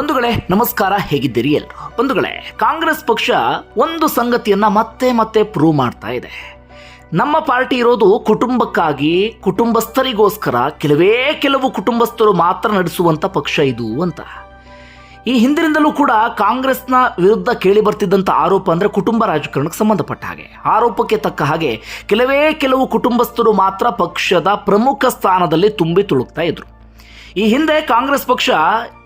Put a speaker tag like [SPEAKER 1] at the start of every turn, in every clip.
[SPEAKER 1] ಬಂಧುಗಳೇ, ನಮಸ್ಕಾರ, ಹೇಗಿದ್ದೀರಿ ಎಲ್ರು? ಬಂಧುಗಳೇ, ಕಾಂಗ್ರೆಸ್ ಪಕ್ಷ ಒಂದು ಸಂಗತಿಯನ್ನ ಮತ್ತೆ ಮತ್ತೆ ಪ್ರೂವ್ ಮಾಡ್ತಾ ಇದೆ. ನಮ್ಮ ಪಾರ್ಟಿ ಇರೋದು ಕುಟುಂಬಕ್ಕಾಗಿ, ಕುಟುಂಬಸ್ಥರಿಗೋಸ್ಕರ, ಕೆಲವೇ ಕೆಲವು ಕುಟುಂಬಸ್ಥರು ಮಾತ್ರ ನಡೆಸುವಂತ ಪಕ್ಷ ಇದು ಅಂತ. ಈ ಹಿಂದಿನಿಂದಲೂ ಕೂಡ ಕಾಂಗ್ರೆಸ್ನ ವಿರುದ್ಧ ಕೇಳಿ ಬರ್ತಿದ್ದಂಥ ಆರೋಪ ಅಂದರೆ ಕುಟುಂಬ ರಾಜಕಾರಣಕ್ಕೆ ಸಂಬಂಧಪಟ್ಟ ಹಾಗೆ. ಆರೋಪಕ್ಕೆ ತಕ್ಕ ಹಾಗೆ ಕೆಲವೇ ಕೆಲವು ಕುಟುಂಬಸ್ಥರು ಮಾತ್ರ ಪಕ್ಷದ ಪ್ರಮುಖ ಸ್ಥಾನದಲ್ಲಿ ತುಂಬಿ ತುಳುಕ್ತಾ ಇದ್ರು. ಈ ಹಿಂದೆ ಕಾಂಗ್ರೆಸ್ ಪಕ್ಷ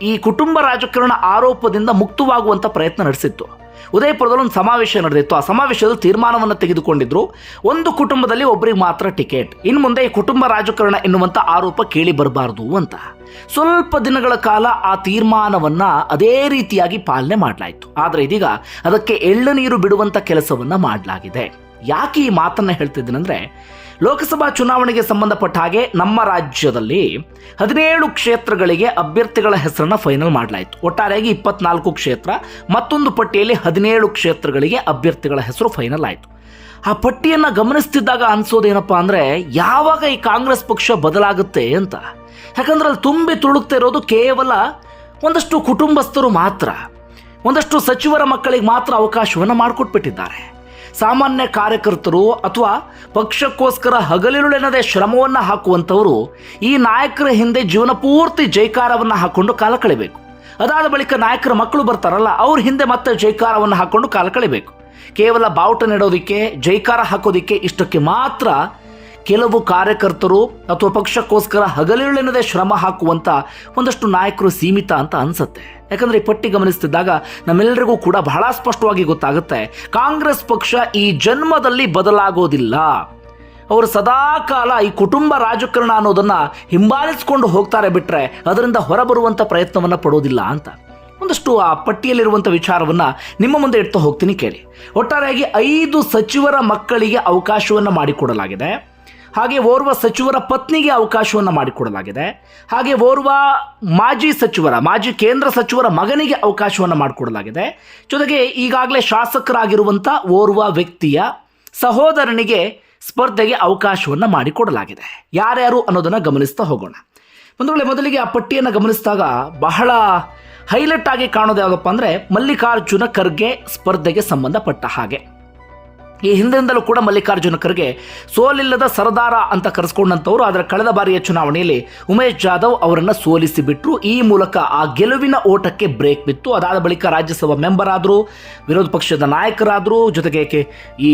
[SPEAKER 1] ಈ ಕುಟುಂಬ ರಾಜಕಾರಣ ಆರೋಪದಿಂದ ಮುಕ್ತವಾಗುವಂಥ ಪ್ರಯತ್ನ ನಡೆಸಿತ್ತು. ಉದಯಪುರದಲ್ಲಿ ಒಂದು ಸಮಾವೇಶ ನಡೆದಿತ್ತು. ಆ ಸಮಾವೇಶದಲ್ಲಿ ತೀರ್ಮಾನವನ್ನು ತೆಗೆದುಕೊಂಡಿದ್ರು. ಒಂದು ಕುಟುಂಬದಲ್ಲಿ ಒಬ್ಬರಿಗೆ ಮಾತ್ರ ಟಿಕೆಟ್. ಇನ್ನು ಮುಂದೆ ಈ ಕುಟುಂಬ ರಾಜಕಾರಣ ಎನ್ನುವಂಥ ಆರೋಪ ಕೇಳಿ ಬರಬಾರದು ಅಂತ. ಸ್ವಲ್ಪ ದಿನಗಳ ಕಾಲ ಆ ತೀರ್ಮಾನವನ್ನು ಅದೇ ರೀತಿಯಾಗಿ ಪಾಲನೆ ಮಾಡಲಾಯಿತು. ಆದರೆ ಇದೀಗ ಅದಕ್ಕೆ ಎಳ್ಳು ನೀರು ಬಿಡುವಂತ ಕೆಲಸವನ್ನ ಮಾಡಲಾಗಿದೆ. ಯಾಕೆ ಈ ಮಾತನ್ನ ಹೇಳ್ತಿದ್ದೀನಂದ್ರೆ ಲೋಕಸಭಾ ಚುನಾವಣೆಗೆ ಸಂಬಂಧಪಟ್ಟ ಹಾಗೆ ನಮ್ಮ ರಾಜ್ಯದಲ್ಲಿ ಹದಿನೇಳು ಕ್ಷೇತ್ರಗಳಿಗೆ ಅಭ್ಯರ್ಥಿಗಳ ಹೆಸರನ್ನು ಫೈನಲ್ ಮಾಡಲಾಯಿತು. ಒಟ್ಟಾರೆಯಾಗಿ ಇಪ್ಪತ್ನಾಲ್ಕು ಕ್ಷೇತ್ರ, ಮತ್ತೊಂದು ಪಟ್ಟಿಯಲ್ಲಿ ಹದಿನೇಳು ಕ್ಷೇತ್ರಗಳಿಗೆ ಅಭ್ಯರ್ಥಿಗಳ ಹೆಸರು ಫೈನಲ್ ಆಯಿತು. ಆ ಪಟ್ಟಿಯನ್ನು ಗಮನಿಸ್ತಿದ್ದಾಗ ಅನಿಸೋದೇನಪ್ಪ ಅಂದರೆ ಯಾವಾಗ ಈ ಕಾಂಗ್ರೆಸ್ ಪಕ್ಷ ಬದಲಾಗುತ್ತೆ ಅಂತ. ಯಾಕಂದ್ರೆ ಅಲ್ಲಿ ತುಂಬಿ ತುಳುಕ್ತಾ ಇರೋದು ಕೇವಲ ಒಂದಷ್ಟು ಕುಟುಂಬಸ್ಥರು ಮಾತ್ರ. ಒಂದಷ್ಟು ಸಚಿವರ ಮಕ್ಕಳಿಗೆ ಮಾತ್ರ ಅವಕಾಶವನ್ನು ಮಾಡಿಕೊಟ್ಬಿಟ್ಟಿದ್ದಾರೆ. ಸಾಮಾನ್ಯ ಕಾರ್ಯಕರ್ತರು ಅಥವಾ ಪಕ್ಷಕ್ಕೋಸ್ಕರ ಹಗಲಿರುಳೆನ್ನದೆ ಶ್ರಮವನ್ನು ಹಾಕುವಂಥವರು ಈ ನಾಯಕರ ಹಿಂದೆ ಜೀವನ ಪೂರ್ತಿ ಜೈಕಾರವನ್ನು ಹಾಕೊಂಡು ಕಾಲ ಕಳಿಬೇಕು ಅದಾದ ಬಳಿಕ ನಾಯಕರ ಮಕ್ಕಳು ಬರ್ತಾರಲ್ಲ, ಅವ್ರ ಹಿಂದೆ ಮತ್ತೆ ಜೈಕಾರವನ್ನು ಹಾಕ್ಕೊಂಡು ಕಾಲ ಕಳಿಬೇಕು ಕೇವಲ ಬಾವುಟ ನೆಡೋದಿಕ್ಕೆ, ಜೈಕಾರ ಹಾಕೋದಿಕ್ಕೆ ಇಷ್ಟಕ್ಕೆ ಮಾತ್ರ ಕೆಲವು ಕಾರ್ಯಕರ್ತರು ಅಥವಾ ಪಕ್ಷಕ್ಕೋಸ್ಕರ ಹಗಲಿರುಳೆನ್ನದೆ ಶ್ರಮ ಹಾಕುವಂತ ಒಂದಷ್ಟು ನಾಯಕರು ಸೀಮಿತ ಅಂತ ಅನ್ಸುತ್ತೆ. ಯಾಕಂದ್ರೆ ಈ ಪಟ್ಟಿ ಗಮನಿಸ್ತಿದ್ದಾಗ ನಮ್ಮೆಲ್ಲರಿಗೂ ಕೂಡ ಬಹಳ ಸ್ಪಷ್ಟವಾಗಿ ಗೊತ್ತಾಗುತ್ತೆ. ಕಾಂಗ್ರೆಸ್ ಪಕ್ಷ ಈ ಜನ್ಮದಲ್ಲಿ ಬದಲಾಗೋದಿಲ್ಲ. ಅವರು ಸದಾ ಕಾಲ ಈ ಕುಟುಂಬ ರಾಜಕಾರಣ ಅನ್ನೋದನ್ನ ಹಿಂಬಾಲಿಸ್ಕೊಂಡು ಹೋಗ್ತಾರೆ ಬಿಟ್ರೆ ಅದರಿಂದ ಹೊರಬರುವಂತ ಪ್ರಯತ್ನವನ್ನ ಪಡೋದಿಲ್ಲ ಅಂತ. ಒಂದಷ್ಟು ಆ ಪಟ್ಟಿಯಲ್ಲಿರುವಂಥ ವಿಚಾರವನ್ನ ನಿಮ್ಮ ಮುಂದೆ ಇಡ್ತಾ ಹೋಗ್ತೀನಿ ಕೇಳಿ. ಒಟ್ಟಾರೆಯಾಗಿ ಐದು ಸಚಿವರ ಮಕ್ಕಳಿಗೆ ಅವಕಾಶವನ್ನು ಮಾಡಿಕೊಡಲಾಗಿದೆ. ಹಾಗೆ ಓರ್ವ ಸಚಿವರ ಪತ್ನಿಗೆ ಅವಕಾಶವನ್ನು ಮಾಡಿಕೊಡಲಾಗಿದೆ. ಹಾಗೆ ಓರ್ವ ಮಾಜಿ ಸಚಿವರ, ಮಾಜಿ ಕೇಂದ್ರ ಸಚಿವರ ಮಗನಿಗೆ ಅವಕಾಶವನ್ನು ಮಾಡಿಕೊಡಲಾಗಿದೆ. ಜೊತೆಗೆ ಈಗಾಗಲೇ ಶಾಸಕರಾಗಿರುವಂಥ ಓರ್ವ ವ್ಯಕ್ತಿಯ ಸಹೋದರನಿಗೆ ಸ್ಪರ್ಧೆಗೆ ಅವಕಾಶವನ್ನು ಮಾಡಿಕೊಡಲಾಗಿದೆ. ಯಾರ್ಯಾರು ಅನ್ನೋದನ್ನು ಗಮನಿಸ್ತಾ ಹೋಗೋಣ. ಒಂದು ವೇಳೆ ಮೊದಲಿಗೆ ಆ ಪಟ್ಟಿಯನ್ನು ಗಮನಿಸಿದಾಗ ಬಹಳ ಹೈಲೈಟ್ ಆಗಿ ಕಾಣೋದು ಯಾವುದಪ್ಪ ಅಂದರೆ ಮಲ್ಲಿಕಾರ್ಜುನ ಖರ್ಗೆ ಸ್ಪರ್ಧೆಗೆ ಸಂಬಂಧಪಟ್ಟ ಹಾಗೆ. ಈ ಹಿಂದಿನಿಂದಲೂ ಕೂಡ ಮಲ್ಲಿಕಾರ್ಜುನ ಖರ್ಗೆ ಸೋಲಿಲ್ಲದ ಸರದಾರ ಅಂತ ಕರೆಸ್ಕೊಂಡಂಥವ್ರು ಅದರ ಕಳೆದ ಬಾರಿಯ ಚುನಾವಣೆಯಲ್ಲಿ ಉಮೇಶ್ ಜಾಧವ್ ಅವರನ್ನು ಸೋಲಿಸಿ ಬಿಟ್ಟರು ಈ ಮೂಲಕ ಆ ಗೆಲುವಿನ ಓಟಕ್ಕೆ ಬ್ರೇಕ್ ಬಿತ್ತು. ಅದಾದ ಬಳಿಕ ರಾಜ್ಯಸಭಾ ಮೆಂಬರ್ ಆದರು, ವಿರೋಧ ಪಕ್ಷದ ನಾಯಕರಾದರು, ಜೊತೆಗೆ ಈ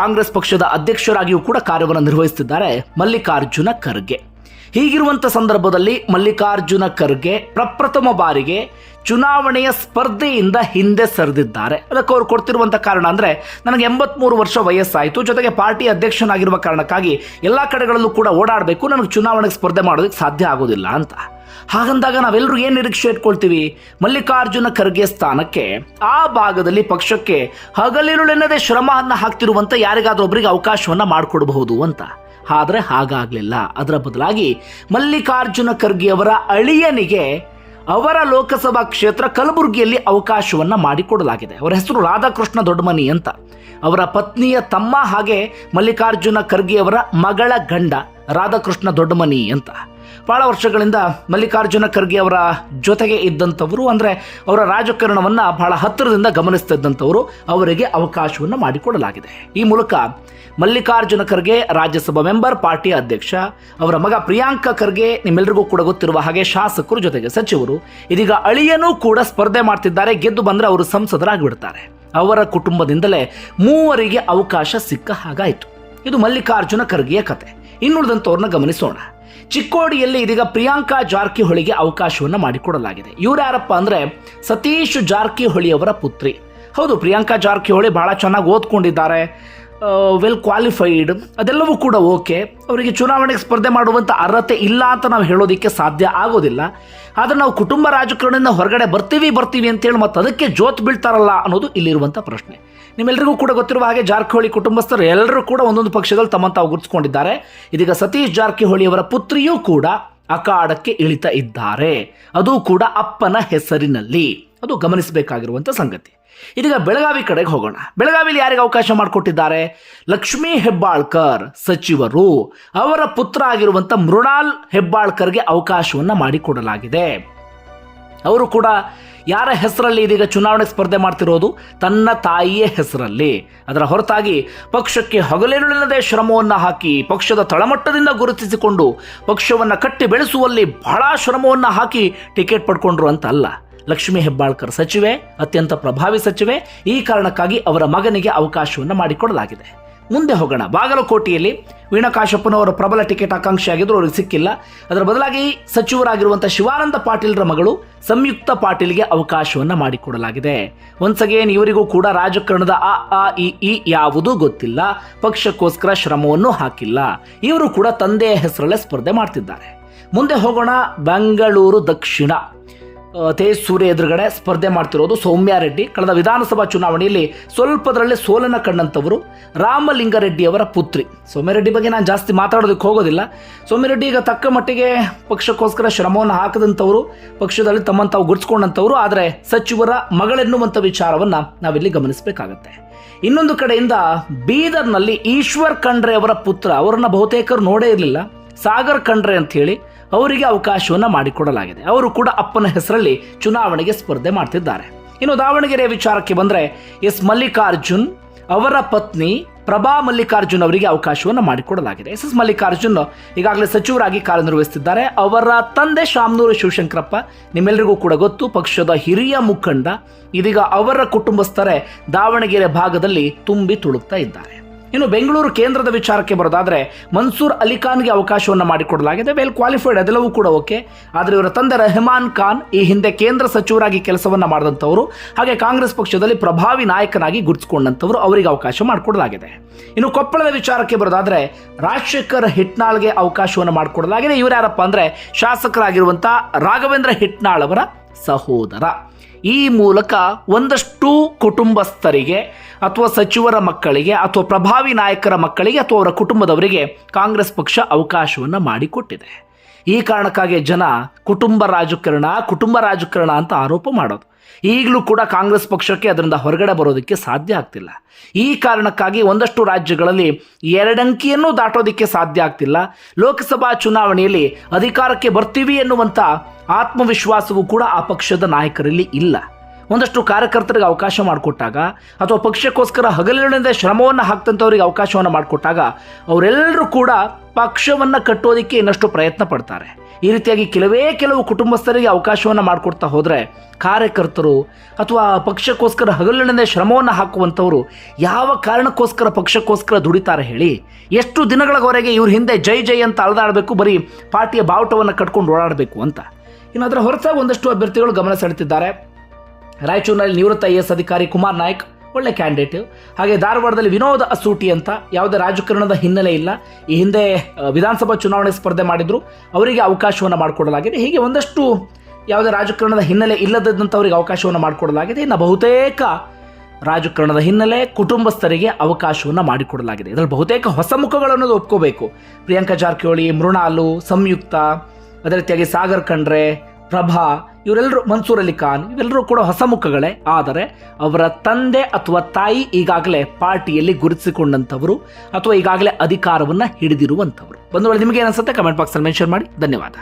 [SPEAKER 1] ಕಾಂಗ್ರೆಸ್ ಪಕ್ಷದ ಅಧ್ಯಕ್ಷರಾಗಿಯೂ ಕೂಡ ಕಾರ್ಯವನ್ನು ನಿರ್ವಹಿಸುತ್ತಿದ್ದಾರೆ ಮಲ್ಲಿಕಾರ್ಜುನ ಖರ್ಗೆ. ಹೀಗಿರುವಂಥ ಸಂದರ್ಭದಲ್ಲಿ ಮಲ್ಲಿಕಾರ್ಜುನ ಖರ್ಗೆ ಪ್ರಪ್ರಥಮ ಬಾರಿಗೆ ಚುನಾವಣೆಯ ಸ್ಪರ್ಧೆಯಿಂದ ಹಿಂದೆ ಸರಿದಿದ್ದಾರೆ. ಅದಕ್ಕೆ ಅವರು ಕೊಡ್ತಿರುವಂಥ ಕಾರಣ ಅಂದರೆ ನನಗೆ ಎಂಬತ್ಮೂರು ವರ್ಷ ವಯಸ್ಸಾಯಿತು. ಜೊತೆಗೆ ಪಾರ್ಟಿ ಅಧ್ಯಕ್ಷನಾಗಿರುವ ಕಾರಣಕ್ಕಾಗಿ ಎಲ್ಲ ಕಡೆಗಳಲ್ಲೂ ಕೂಡ ಓಡಾಡಬೇಕು. ನನಗೆ ಚುನಾವಣೆಗೆ ಸ್ಪರ್ಧೆ ಮಾಡೋದಕ್ಕೆ ಸಾಧ್ಯ ಆಗೋದಿಲ್ಲ ಅಂತ. ಹಾಗಂದಾಗ ನಾವೆಲ್ಲರೂ ಏನು ನಿರೀಕ್ಷೆ ಇಟ್ಕೊಳ್ತೀವಿ? ಮಲ್ಲಿಕಾರ್ಜುನ ಖರ್ಗೆ ಸ್ಥಾನಕ್ಕೆ ಆ ಭಾಗದಲ್ಲಿ ಪಕ್ಷಕ್ಕೆ ಹಗಲಿರುಳೆನ್ನದೇ ಶ್ರಮವನ್ನು ಹಾಕ್ತಿರುವಂಥ ಯಾರಿಗಾದ್ರೂ ಒಬ್ಬರಿಗೆ ಅವಕಾಶವನ್ನು ಮಾಡಿಕೊಡಬಹುದು ಅಂತ. ಆದರೆ ಹಾಗಾಗಲಿಲ್ಲ. ಅದರ ಬದಲಾಗಿ ಮಲ್ಲಿಕಾರ್ಜುನ ಖರ್ಗೆ ಅವರ ಅಳಿಯನಿಗೆ ಅವರ ಲೋಕಸಭಾ ಕ್ಷೇತ್ರ ಕಲಬುರಗಿಯಲ್ಲಿ ಅವಕಾಶವನ್ನು ಮಾಡಿಕೊಡಲಾಗಿದೆ. ಅವರ ಹೆಸರು ರಾಧಾಕೃಷ್ಣ ದೊಡ್ಡಮನಿ ಅಂತ. ಅವರ ಪತ್ನಿಯ ತಮ್ಮ ಹಾಗೆ ಮಲ್ಲಿಕಾರ್ಜುನ ಖರ್ಗೆಯವರ ಮಗಳ ಗಂಡ ರಾಧಾಕೃಷ್ಣ ದೊಡ್ಡಮನಿ ಅಂತ. ಬಹಳ ವರ್ಷಗಳಿಂದ ಮಲ್ಲಿಕಾರ್ಜುನ ಖರ್ಗೆ ಅವರ ಜೊತೆಗೆ ಇದ್ದಂಥವರು, ಅಂದರೆ ಅವರ ರಾಜಕಾರಣವನ್ನು ಬಹಳ ಹತ್ತಿರದಿಂದ ಗಮನಿಸ್ತಿದ್ದಂಥವರು, ಅವರಿಗೆ ಅವಕಾಶವನ್ನು ಮಾಡಿಕೊಡಲಾಗಿದೆ. ಈ ಮೂಲಕ ಮಲ್ಲಿಕಾರ್ಜುನ ಖರ್ಗೆ ರಾಜ್ಯಸಭಾ ಮೆಂಬರ್, ಪಾರ್ಟಿ ಅಧ್ಯಕ್ಷ, ಅವರ ಮಗ ಪ್ರಿಯಾಂಕ ಖರ್ಗೆ ನಿಮ್ಮೆಲ್ಲರಿಗೂ ಕೂಡ ಗೊತ್ತಿರುವ ಹಾಗೆ ಶಾಸಕರು ಜೊತೆಗೆ ಸಚಿವರು, ಇದೀಗ ಅಳಿಯನೂ ಕೂಡ ಸ್ಪರ್ಧೆ ಮಾಡ್ತಿದ್ದಾರೆ, ಗೆದ್ದು ಬಂದರೆ ಅವರು ಸಂಸದರಾಗಿಬಿಡ್ತಾರೆ. ಅವರ ಕುಟುಂಬದಿಂದಲೇ ಮೂವರಿಗೆ ಅವಕಾಶ ಸಿಕ್ಕ ಹಾಗಾಯಿತು. ಇದು ಮಲ್ಲಿಕಾರ್ಜುನ ಖರ್ಗೆಯ ಕತೆ. ಇನ್ನುಳಿದಂಥವ್ರನ್ನ ಗಮನಿಸೋಣ. ಚಿಕ್ಕೋಡಿಯಲ್ಲಿ ಇದೀಗ ಪ್ರಿಯಾಂಕಾ ಜಾರಕಿಹೊಳಿಗೆ ಅವಕಾಶವನ್ನು ಮಾಡಿಕೊಡಲಾಗಿದೆ. ಇವ್ರು ಯಾರಪ್ಪ ಅಂದರೆ ಸತೀಶ್ ಜಾರಕಿಹೊಳಿ ಅವರ ಪುತ್ರಿ. ಹೌದು, ಪ್ರಿಯಾಂಕಾ ಜಾರಕಿಹೊಳಿ ಭಾಳ ಚೆನ್ನಾಗಿ ಓದ್ಕೊಂಡಿದ್ದಾರೆ. ವೆಲ್ ಕ್ವಾಲಿಫೈಡ್ ಅದೆಲ್ಲವೂ ಕೂಡ ಓಕೆ. ಅವರಿಗೆ ಚುನಾವಣೆಗೆ ಸ್ಪರ್ಧೆ ಮಾಡುವಂಥ ಅರ್ಹತೆ ಇಲ್ಲ ಅಂತ ನಾವು ಹೇಳೋದಕ್ಕೆ ಸಾಧ್ಯ ಆಗೋದಿಲ್ಲ. ಆದರೆ ನಾವು ಕುಟುಂಬ ರಾಜಕಾರಣದಿಂದ ಹೊರಗಡೆ ಬರ್ತೀವಿ ಬರ್ತೀವಿ ಅಂತೇಳಿ ಮತ್ತು ಅದಕ್ಕೆ ಜೋತ್ ಬೀಳ್ತಾರಲ್ಲ ಅನ್ನೋದು ಇಲ್ಲಿರುವಂಥ ಪ್ರಶ್ನೆ. ನಿಮ್ಮೆಲ್ಲರಿಗೂ ಕೂಡ ಗೊತ್ತಿರುವ ಹಾಗೆ ಜಾರಕಿಹೊಳಿ ಕುಟುಂಬಸ್ಥರು ಎಲ್ಲರೂ ಕೂಡ ಒಂದೊಂದು ಪಕ್ಷದಲ್ಲಿ ತಮ್ಮಂತ ತಾವು ಗುರುತಿಸಿಕೊಂಡಿದ್ದಾರೆ. ಇದೀಗ ಸತೀಶ್ ಜಾರಕಿಹೊಳಿ ಅವರ ಪುತ್ರಿಯೂ ಕೂಡ ಅಖಾಡಕ್ಕೆ ಇಳಿತಾ ಇದ್ದಾರೆ. ಅದು ಕೂಡ ಅಪ್ಪನ ಹೆಸರಿನಲ್ಲಿ. ಅದು ಗಮನಿಸಬೇಕಾಗಿರುವಂಥ ಸಂಗತಿ. ಇದೀಗ ಬೆಳಗಾವಿ ಕಡೆಗೆ ಹೋಗೋಣ. ಬೆಳಗಾವಿಯಲ್ಲಿ ಯಾರಿಗೆ ಅವಕಾಶ ಮಾಡಿಕೊಟ್ಟಿದ್ದಾರೆ? ಲಕ್ಷ್ಮೀ ಹೆಬ್ಬಾಳ್ಕರ್ ಸಚಿವರು. ಅವರ ಪುತ್ರ ಆಗಿರುವಂಥ ಮೃಣಾಲ್ ಹೆಬ್ಬಾಳ್ಕರ್ಗೆ ಅವಕಾಶವನ್ನು ಮಾಡಿಕೊಡಲಾಗಿದೆ. ಅವರು ಕೂಡ ಯಾರ ಹೆಸರಲ್ಲಿ ಇದೀಗ ಚುನಾವಣೆ ಸ್ಪರ್ಧೆ ಮಾಡ್ತಿರೋದು? ತನ್ನ ತಾಯಿಯ ಹೆಸರಲ್ಲಿ. ಅದರ ಹೊರತಾಗಿ ಪಕ್ಷಕ್ಕೆ ಹಗಲಿರುಳಿಲ್ಲದೆ ಶ್ರಮವನ್ನು ಹಾಕಿ ಪಕ್ಷದ ತಳಮಟ್ಟದಿಂದ ಗುರುತಿಸಿಕೊಂಡು ಪಕ್ಷವನ್ನು ಕಟ್ಟಿ ಬೆಳೆಸುವಲ್ಲಿ ಬಹಳ ಶ್ರಮವನ್ನು ಹಾಕಿ ಟಿಕೆಟ್ ಪಡ್ಕೊಂಡ್ರು ಅಂತ ಅಲ್ಲ ಲಕ್ಷ್ಮೀ ಹೆಬ್ಬಾಳ್ಕರ್ ಸಚಿವೆ, ಅತ್ಯಂತ ಪ್ರಭಾವಿ ಸಚಿವೆ, ಈ ಕಾರಣಕ್ಕಾಗಿ ಅವರ ಮಗನಿಗೆ ಅವಕಾಶವನ್ನು ಮಾಡಿಕೊಡಲಾಗಿದೆ. ಮುಂದೆ ಹೋಗೋಣ. ಬಾಗಲಕೋಟೆಯಲ್ಲಿ ವೀಣಾ ಕಾಶಪ್ಪನವರು ಪ್ರಬಲ ಟಿಕೆಟ್ ಆಕಾಂಕ್ಷಿಯಾಗಿದ್ರು ಅವ್ರಿಗೆ ಸಿಕ್ಕಿಲ್ಲ. ಅದರ ಬದಲಾಗಿ ಸಚಿವರಾಗಿರುವಂಥ ಶಿವಾನಂದ ಪಾಟೀಲ್ರ ಮಗಳು ಸಂಯುಕ್ತ ಪಾಟೀಲ್ಗೆ ಅವಕಾಶವನ್ನು ಮಾಡಿಕೊಡಲಾಗಿದೆ. ಒನ್ಸ್ ಅಗೇನ್ ಇವರಿಗೂ ಕೂಡ ರಾಜಕಾರಣದ ಅ ಆ ಇ ಯಾವುದೂ ಗೊತ್ತಿಲ್ಲ. ಪಕ್ಷಕ್ಕೋಸ್ಕರ ಶ್ರಮವನ್ನು ಹಾಕಿಲ್ಲ. ಇವರು ಕೂಡ ತಂದೆಯ ಹೆಸರಲ್ಲೇ ಸ್ಪರ್ಧೆ ಮಾಡ್ತಿದ್ದಾರೆ. ಮುಂದೆ ಹೋಗೋಣ ಬೆಂಗಳೂರು ದಕ್ಷಿಣ. ಆ, ತೇಜ್ ಸೂರ್ಯ ಎದುರುಗಡೆ ಸ್ಪರ್ಧೆ ಮಾಡ್ತಿರೋದು ಸೌಮ್ಯ ರೆಡ್ಡಿ. ಕಳೆದ ವಿಧಾನಸಭಾ ಚುನಾವಣೆಯಲ್ಲಿ ಸ್ವಲ್ಪದರಲ್ಲೇ ಸೋಲನ ಕಂಡಂಥವರು ರಾಮಲಿಂಗಾರೆಡ್ಡಿ ಅವರ ಪುತ್ರಿ ಸೌಮ್ಯರೆಡ್ಡಿ ಬಗ್ಗೆ ನಾನು ಜಾಸ್ತಿ ಮಾತಾಡೋದಕ್ಕೆ ಹೋಗೋದಿಲ್ಲ. ಸೌಮ್ಯರೆಡ್ಡಿ ಈಗ ತಕ್ಕ ಮಟ್ಟಿಗೆ ಪಕ್ಷಕ್ಕೋಸ್ಕರ ಶ್ರಮವನ್ನು ಹಾಕದಂಥವರು, ಪಕ್ಷದಲ್ಲಿ ತಮ್ಮನ್ನು ತಾವು ಆದರೆ ಸಚಿವರ ಮಗಳೆನ್ನುವಂಥ ವಿಚಾರವನ್ನು ನಾವಿಲ್ಲಿ ಗಮನಿಸಬೇಕಾಗತ್ತೆ. ಇನ್ನೊಂದು ಕಡೆಯಿಂದ ಬೀದರ್ನಲ್ಲಿ ಈಶ್ವರ್ ಖಂಡ್ರೆ ಅವರ ಪುತ್ರ, ಅವರನ್ನ ಬಹುತೇಕರು ನೋಡೇ ಇರಲಿಲ್ಲ. ಸಾಗರ್ ಖಂಡ್ರೆ ಅಂತ ಹೇಳಿ ಅವರಿಗೆ ಅವಕಾಶವನ್ನು ಮಾಡಿಕೊಡಲಾಗಿದೆ. ಅವರು ಕೂಡ ಅಪ್ಪನ ಹೆಸರಲ್ಲಿ ಚುನಾವಣೆಗೆ ಸ್ಪರ್ಧೆ ಮಾಡ್ತಿದ್ದಾರೆ. ಇನ್ನು ದಾವಣಗೆರೆ ವಿಚಾರಕ್ಕೆ ಬಂದರೆ ಎಸ್ ಮಲ್ಲಿಕಾರ್ಜುನ್ ಅವರ ಪತ್ನಿ ಪ್ರಭಾ ಮಲ್ಲಿಕಾರ್ಜುನ್ ಅವರಿಗೆ ಅವಕಾಶವನ್ನು ಮಾಡಿಕೊಡಲಾಗಿದೆ. ಎಸ್ ಎಸ್ ಮಲ್ಲಿಕಾರ್ಜುನ್ ಈಗಾಗಲೇ ಸಚಿವರಾಗಿ ಕಾರ್ಯನಿರ್ವಹಿಸುತ್ತಿದ್ದಾರೆ. ಅವರ ತಂದೆ ಶಾಮನೂರು ಶಿವಶಂಕರಪ್ಪ ನಿಮ್ಮೆಲ್ಲರಿಗೂ ಕೂಡ ಗೊತ್ತು, ಪಕ್ಷದ ಹಿರಿಯ ಮುಖಂಡ. ಇದೀಗ ಅವರ ಕುಟುಂಬಸ್ಥರೇ ದಾವಣಗೆರೆ ಭಾಗದಲ್ಲಿ ತುಂಬಿ ತುಳುಕ್ತಾ ಇದ್ದಾರೆ. ಇನ್ನು ಬೆಂಗಳೂರು ಕೇಂದ್ರದ ವಿಚಾರಕ್ಕೆ ಬರೋದಾದರೆ ಮನ್ಸೂರ್ ಅಲಿ ಖಾನ್ಗೆ ಅವಕಾಶವನ್ನು ಮಾಡಿಕೊಡಲಾಗಿದೆ. ವೆಲ್ ಕ್ವಾಲಿಫೈಡ್, ಅದೆಲ್ಲವೂ ಕೂಡ ಓಕೆ. ಆದರೆ ಇವರ ತಂದೆ ರೆಹಮಾನ್ ಖಾನ್ ಈ ಹಿಂದೆ ಕೇಂದ್ರ ಸಚಿವರಾಗಿ ಕೆಲಸವನ್ನು ಮಾಡಿದಂಥವರು, ಹಾಗೆ ಕಾಂಗ್ರೆಸ್ ಪಕ್ಷದಲ್ಲಿ ಪ್ರಭಾವಿ ನಾಯಕನಾಗಿ ಗುರುತಿಸಿಕೊಂಡಂಥವರು ಅವರಿಗೆ ಅವಕಾಶ ಮಾಡಿಕೊಡಲಾಗಿದೆ. ಇನ್ನು ಕೊಪ್ಪಳದ ವಿಚಾರಕ್ಕೆ ಬರೋದಾದರೆ ರಾಜಶೇಖರ್ ಹಿಟ್ನಾಳ್ಗೆ ಅವಕಾಶವನ್ನು ಮಾಡಿಕೊಡಲಾಗಿದೆ. ಇವರು ಯಾರಪ್ಪ ಅಂದ್ರೆ ಶಾಸಕರಾಗಿರುವಂಥ ರಾಘವೇಂದ್ರ ಹಿಟ್ನಾಳ್ ಅವರ ಸಹೋದರ. ಈ ಮೂಲಕ ಒಂದಷ್ಟು ಕುಟುಂಬಸ್ಥರಿಗೆ ಅಥವಾ ಸಚಿವರ ಮಕ್ಕಳಿಗೆ ಅಥವಾ ಪ್ರಭಾವಿ ನಾಯಕರ ಮಕ್ಕಳಿಗೆ ಅಥವಾ ಅವರ ಕುಟುಂಬದವರಿಗೆ ಕಾಂಗ್ರೆಸ್ ಪಕ್ಷ ಅವಕಾಶವನ್ನು ಮಾಡಿಕೊಟ್ಟಿದೆ. ಈ ಕಾರಣಕ್ಕಾಗಿ ಜನ ಕುಟುಂಬ ರಾಜಕಾರಣ ಕುಟುಂಬ ರಾಜಕಾರಣ ಅಂತ ಆರೋಪ ಮಾಡೋದು. ಈಗಲೂ ಕೂಡ ಕಾಂಗ್ರೆಸ್ ಪಕ್ಷಕ್ಕೆ ಅದರಿಂದ ಹೊರಗಡೆ ಬರೋದಕ್ಕೆ ಸಾಧ್ಯ ಆಗ್ತಿಲ್ಲ. ಈ ಕಾರಣಕ್ಕಾಗಿ ಒಂದಷ್ಟು ರಾಜ್ಯಗಳಲ್ಲಿ ಎರಡಂಕಿಯನ್ನು ದಾಟೋದಕ್ಕೆ ಸಾಧ್ಯ ಆಗ್ತಿಲ್ಲ. ಲೋಕಸಭಾ ಚುನಾವಣೆಯಲ್ಲಿ ಅಧಿಕಾರಕ್ಕೆ ಬರ್ತೀವಿ ಎನ್ನುವಂಥ ಆತ್ಮವಿಶ್ವಾಸವೂ ಕೂಡ ಆ ಪಕ್ಷದ ನಾಯಕರಲ್ಲಿ ಇಲ್ಲ. ಒಂದಷ್ಟು ಕಾರ್ಯಕರ್ತರಿಗೆ ಅವಕಾಶ ಮಾಡಿಕೊಟ್ಟಾಗ ಅಥವಾ ಪಕ್ಷಕ್ಕೋಸ್ಕರ ಹಗಲಿನಿಂದ ಶ್ರಮವನ್ನು ಹಾಕ್ತಂಥವ್ರಿಗೆ ಅವಕಾಶವನ್ನು ಮಾಡಿಕೊಟ್ಟಾಗ ಅವರೆಲ್ಲರೂ ಕೂಡ ಪಕ್ಷವನ್ನು ಕಟ್ಟೋದಕ್ಕೆ ಇನ್ನಷ್ಟು ಪ್ರಯತ್ನ ಪಡ್ತಾರೆ. ಈ ರೀತಿಯಾಗಿ ಕೆಲವೇ ಕೆಲವು ಕುಟುಂಬಸ್ಥರಿಗೆ ಅವಕಾಶವನ್ನು ಮಾಡಿಕೊಡ್ತಾ ಹೋದರೆ ಕಾರ್ಯಕರ್ತರು ಅಥವಾ ಪಕ್ಷಕ್ಕೋಸ್ಕರ ಹಗಲಿನಿಂದ ಶ್ರಮವನ್ನು ಹಾಕುವಂಥವರು ಯಾವ ಕಾರಣಕ್ಕೋಸ್ಕರ ಪಕ್ಷಕ್ಕೋಸ್ಕರ ದುಡಿತಾರೆ ಹೇಳಿ ಎಷ್ಟು ದಿನಗಳವರೆಗೆ ಇವ್ರ ಹಿಂದೆ ಜೈ ಜೈ ಅಂತ ಅಳದಾಡಬೇಕು, ಬರೀ ಪಾರ್ಟಿಯ ಬಾವುಟವನ್ನು ಕಟ್ಕೊಂಡು ಓಡಾಡಬೇಕು ಅಂತ. ಇನ್ನು ಅದರ ಹೊರತಾಗಿ ಒಂದಷ್ಟು ಅಭ್ಯರ್ಥಿಗಳು ಗಮನ ಸೆಳೆತಿದ್ದಾರೆ ರಾಯಚೂರಿನಲ್ಲಿ ನಿವೃತ್ತ ಐ ಎಸ್ ಅಧಿಕಾರಿ ಕುಮಾರ್ ನಾಯ್ಕ್ ಒಳ್ಳೆ ಕ್ಯಾಂಡಿಡೇಟ್. ಹಾಗೆ ಧಾರವಾಡದಲ್ಲಿ ವಿನೋದ ಅಸೂಟಿ ಅಂತ ಯಾವುದೇ ರಾಜಕಾರಣದ ಹಿನ್ನೆಲೆ ಇಲ್ಲ. ಈ ಹಿಂದೆ ವಿಧಾನಸಭಾ ಚುನಾವಣೆ ಸ್ಪರ್ಧೆ ಮಾಡಿದ್ರು. ಅವರಿಗೆ ಅವಕಾಶವನ್ನು ಮಾಡಿಕೊಡಲಾಗಿದೆ. ಹೀಗೆ ಒಂದಷ್ಟು ಯಾವುದೇ ರಾಜಕಾರಣದ ಹಿನ್ನೆಲೆ ಇಲ್ಲದಂಥವರಿಗೆ ಅವಕಾಶವನ್ನು ಮಾಡಿಕೊಡಲಾಗಿದೆ. ಇನ್ನು ಬಹುತೇಕ ರಾಜಕಾರಣದ ಹಿನ್ನೆಲೆ ಕುಟುಂಬಸ್ಥರಿಗೆ ಅವಕಾಶವನ್ನು ಮಾಡಿಕೊಡಲಾಗಿದೆ. ಇದರಲ್ಲಿ ಬಹುತೇಕ ಹೊಸ ಮುಖಗಳನ್ನು ಒಪ್ಕೋಬೇಕು. ಪ್ರಿಯಾಂಕಾ ಜಾರಕಿಹೊಳಿ, ಮೃಣಾಲು, ಸಂಯುಕ್ತ, ಅದೇ ರೀತಿಯಾಗಿ ಸಾಗರ್ ಖಂಡ್ರೆ ಪ್ರಭಾ, ಇವರೆಲ್ಲರೂ ಮನ್ಸೂರ್ ಅಲಿ ಖಾನ್, ಇವೆಲ್ಲರೂ ಕೂಡ ಹೊಸ ಮುಖಗಳೇ. ಆದರೆ ಅವರ ತಂದೆ ಅಥವಾ ತಾಯಿ ಈಗಾಗಲೇ ಪಾರ್ಟಿಯಲ್ಲಿ ಗುರುತಿಸಿಕೊಂಡಂಥವರು ಅಥವಾ ಈಗಾಗಲೇ ಅಧಿಕಾರವನ್ನು ಹಿಡಿದಿರುವಂಥವರು. ಬಂದು ನಿಮಗೆ ಏನಿಸುತ್ತೆ ಕಮೆಂಟ್ ಬಾಕ್ಸಲ್ಲಿ ಮೆನ್ಷನ್ ಮಾಡಿ. ಧನ್ಯವಾದ.